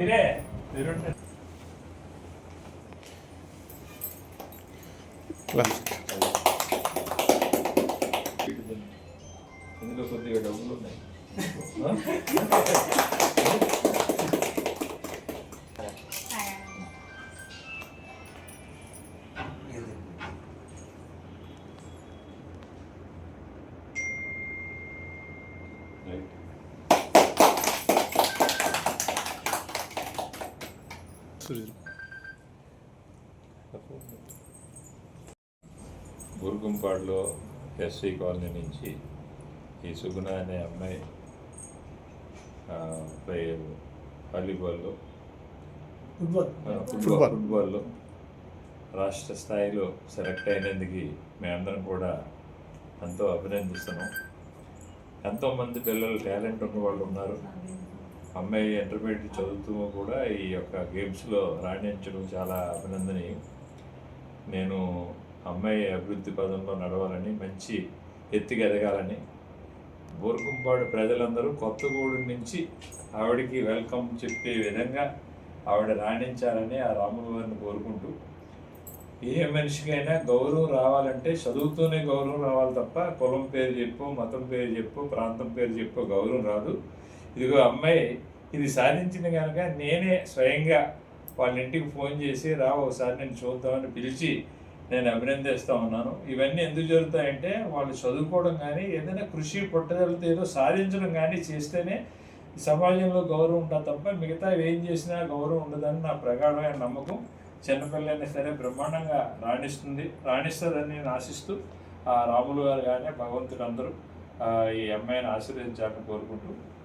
내래 내릴 때. left. ఎందుకో కొద్దిగా డబ్బులు ఉన్నాయి రైట్ సురేష్ గురుగుంపాడులో ఎస్సీ కాలనీ నుంచి ఈ సుగుణ అనే అమ్మాయి ఆ, ప్లే వాలీబాల్లో. ఫుట్బాల్. ఫుట్బాల్లో. రాష్ట్ర స్థాయిలో సెలెక్ట్ అయినందుకు మేమందరం కూడా ఎంతో అభినందిస్తున్నాం. ఎంతోమంది పిల్లలు టాలెంట్ ఉన్న వాళ్ళు ఉన్నారు. అమ్మాయి ఇంటర్మీడియట్ చదువుతూ కూడా ఈ యొక్క గేమ్స్లో రాణించడం చాలా అభినందనీయం. నేను అమ్మాయి అభివృద్ధి పదంలో నడవాలని మంచి ఎత్తుకి ఎదగాలని బోర్గుంపాడు ప్రజలందరూ కొత్తగూడెం నుంచి ఆవిడకి వెల్కమ్ చెప్పే విధంగా ఆవిడ రాణించాలని ఆ రాముల వారిని కోరుకుంటూ ఏ మనిషికైనా గౌరవం రావాలంటే చదువుతూనే గౌరవం రావాలి తప్ప కులం పేరు చెప్పు మతం పేరు చెప్పు ప్రాంతం పేరు చెప్పు గౌరవం రాదు. ఇదిగో అమ్మాయి ఇది సాధించిన కనుక నేనే స్వయంగా వాళ్ళ ఇంటికి ఫోన్ చేసి రా ఒకసారి నేను చూద్దామని పిలిచి నేను అభినందిస్తూ ఉన్నాను. ఇవన్నీ ఎందుకు జరుగుతాయంటే వాళ్ళు చదువుకోవడం కానీ ఏదైనా కృషి పట్టుదలతో ఏదో సాధించడం కానీ చేస్తేనే సమాజంలో గౌరవం ఉంటుంది తప్ప మిగతా ఏం చేసినా గౌరవం ఉండదని నా ప్రగాఢమైన నమ్మకం. చిన్నపిల్లైనా సరే బ్రహ్మాండంగా రాణిస్తుంది రాణిస్తుందని నేను ఆశిస్తూ ఆ రాములు గారు కానీ భగవంతుడు అందరూ ఈ అమ్మాయిని ఆశీర్వదించాలని కోరుకుంటూ